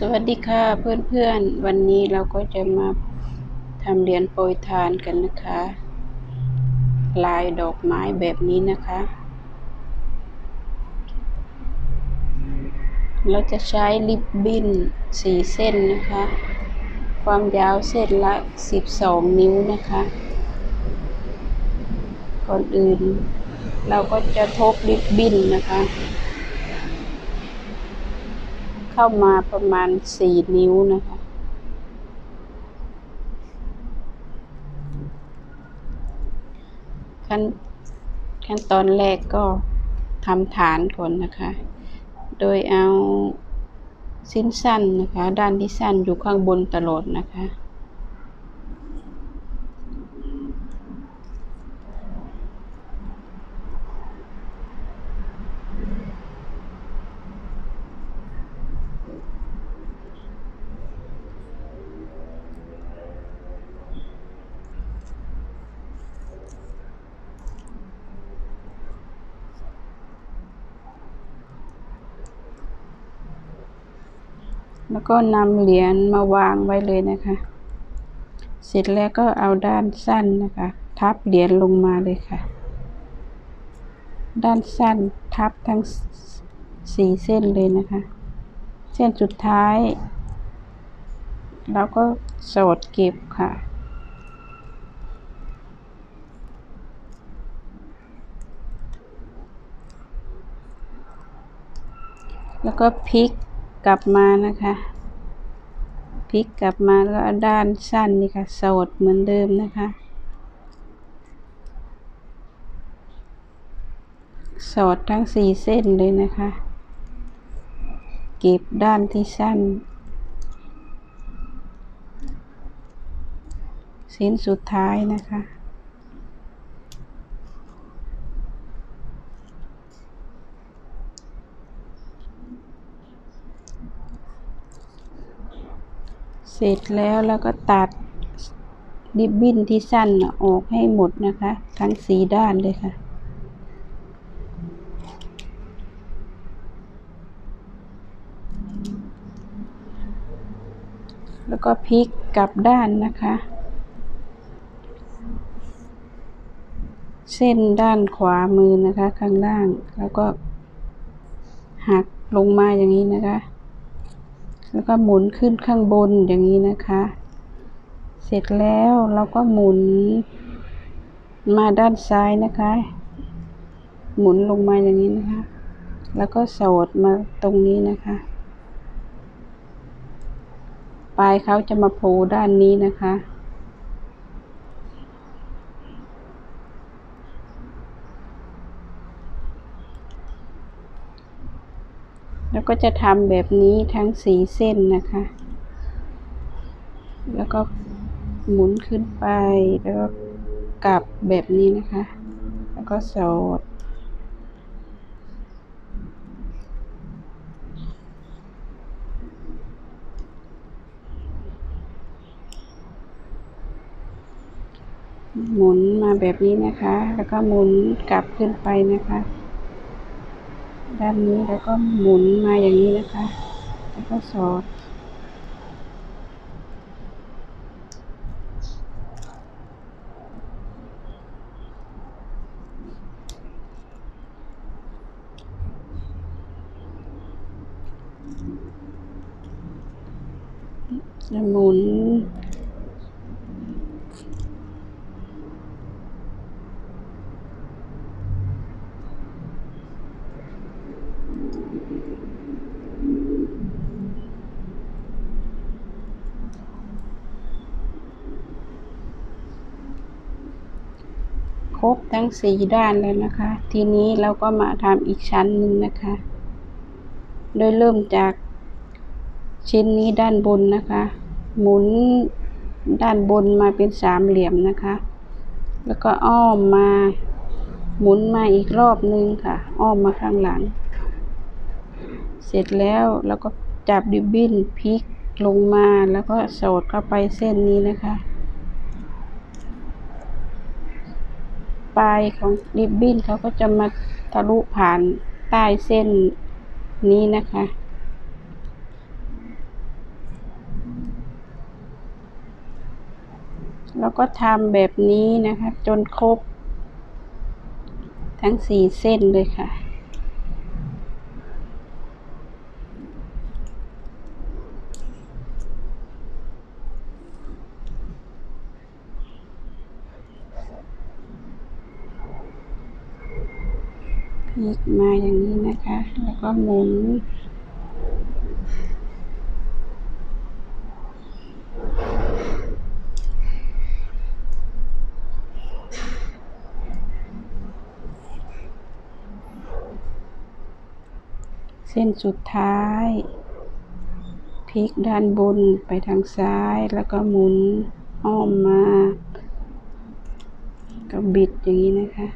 สวัสดีค่ะเพื่อนๆ วันนี้เราก็จะมาทำเหรียญโปรยทานกันนะคะ ลายดอกไม้แบบนี้นะคะ เราจะใช้ริบบิ้นสี่เส้นนะคะ ความยาวเส้นละ 12 นิ้วนะคะ ก่อนอื่น เราก็จะทบริบบิ้นนะคะ เข้ามาประมาณสี่นิ้วนะคะ ขั้นขั้นตอนแรกก็ทำฐานก่อนนะคะ โดยเอาสิ้นสั้นนะคะ ด้านที่สั้นอยู่ข้างบนตลอดนะคะ แล้วก็นำเหรียญมาวางไว้เลยนะคะ เสร็จแล้วก็เอาด้านสั้นนะคะ ทับเหรียญลงมาเลยค่ะ ด้านสั้นทับทั้งสี่เส้นเลยนะคะ เส้นสุดท้ายแล้วก็สอดเก็บค่ะแล้วก็พลิก กลับมานะคะพลิกกลับมาแล้วด้านสั้นนี่ค่ะสอดเหมือนเดิมนะคะสอดทั้งสี่เส้นเลยนะคะ เก็บด้านที่สั้น เส้นสุดท้ายนะคะ ร็จแล้วแล้วก็ตัดริบบิ้นที่สั้นออกให้หมดนะคะ ทั้งสีด้านเลยค่ะ แล้วก็พลิกกลับด้านนะคะ เส้นด้านขวามือนะคะข้างล่างแล้วก็หักลงมาอย่างนี้นะคะ แล้วก็หมุนขึ้นข้างบนอย่างนี้นะคะ เสร็จแล้วเราก็หมุนมาด้านซ้ายนะคะ หมุนลงมาอย่างนี้นะคะ แล้วก็สอดมาตรงนี้นะคะ ปลายเขาจะมาโผล่ด้านนี้นะคะ แล้วก็จะทำแบบนี้ทั้งสีเส้นนะคะ แล้วก็หมุนขึ้นไปแล้วก็กลับแบบนี้นะคะ แล้วก็สอดหมุนมาแบบนี้นะคะ แล้วก็หมุนกลับขึ้นไปนะคะ ด้านนี้แล้วก็หมุนมาอย่างนี้นะคะ แล้วก็สอดแล้วหมุน ครบทั้งสี่ด้านแล้วนะคะ ทีนี้เราก็มาทำอีกชั้นหนึ่งนะคะ โดยเริ่มจากชิ้นนี้ด้านบนนะคะ หมุนด้านบนมาเป็นสามเหลี่ยมนะคะ แล้วก็อ้อมมาหมุนมาอีกรอบนึงค่ะ อ้อมมาข้างหลัง เสร็จแล้วเราก็จับดิบบิ้นพลิกลงมาแล้วก็สอดเข้าไปเส้นนี้นะคะ ปลายของดิบบิ้นเขาก็จะมาทะลุผ่านใต้เส้นนี้นะคะ แล้วก็ทำแบบนี้นะคะ จนครบ ทั้งสี่เส้นเลยค่ะ มาอย่างนี้นะคะ แล้วก็หมุนเส้นสุดท้ายพลิกด้านบนไปทางซ้ายแล้วก็หมุนอ้อมมา ก็บิดอย่างนี้นะคะ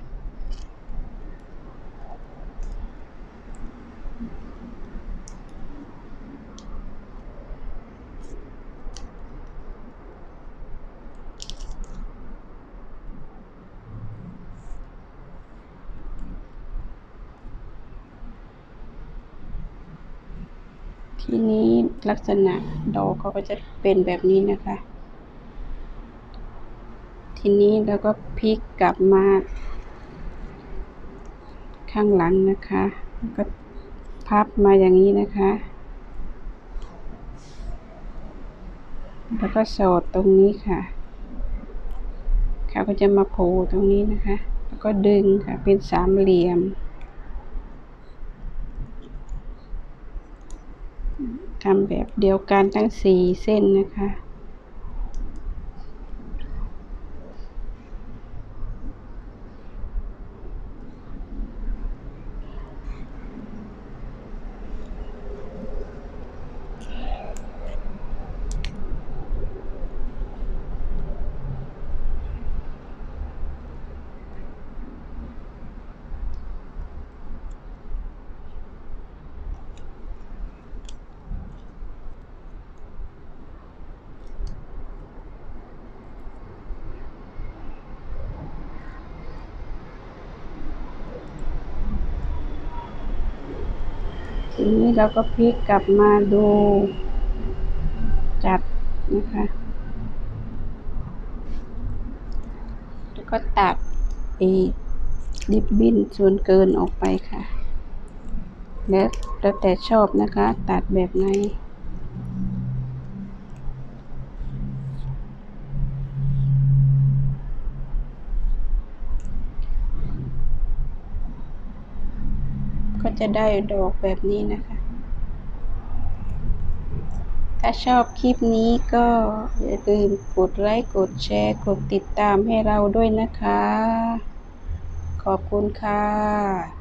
ทีนี้ลักษณะดอกเขาก็จะเป็นแบบนี้นะคะ ทีนี้เราก็พลิกกลับมา ข้างหลังนะคะก็พับมาอย่างนี้นะคะ แล้วก็สอดตรงนี้ค่ะเขาก็จะมาโผล่ตรงนี้นะคะ แล้วก็ดึงค่ะเป็นสามเหลี่ยม ทำแบบเดียวกันทั้งสี่เส้นนะคะ ทีนี้เราก็พลิกกลับมาดูจัดนะคะ แล้วก็ตัดอีริบบิ้นส่วนเกินออกไปค่ะ แล้วแต่ชอบนะคะ ตัดแบบไหน ก็จะได้ดอกแบบนี้นะคะ ถ้าชอบคลิปนี้ก็อย่าลืมกดไลค์กดแชร์กดติดตามให้เราด้วยนะคะ ขอบคุณค่ะ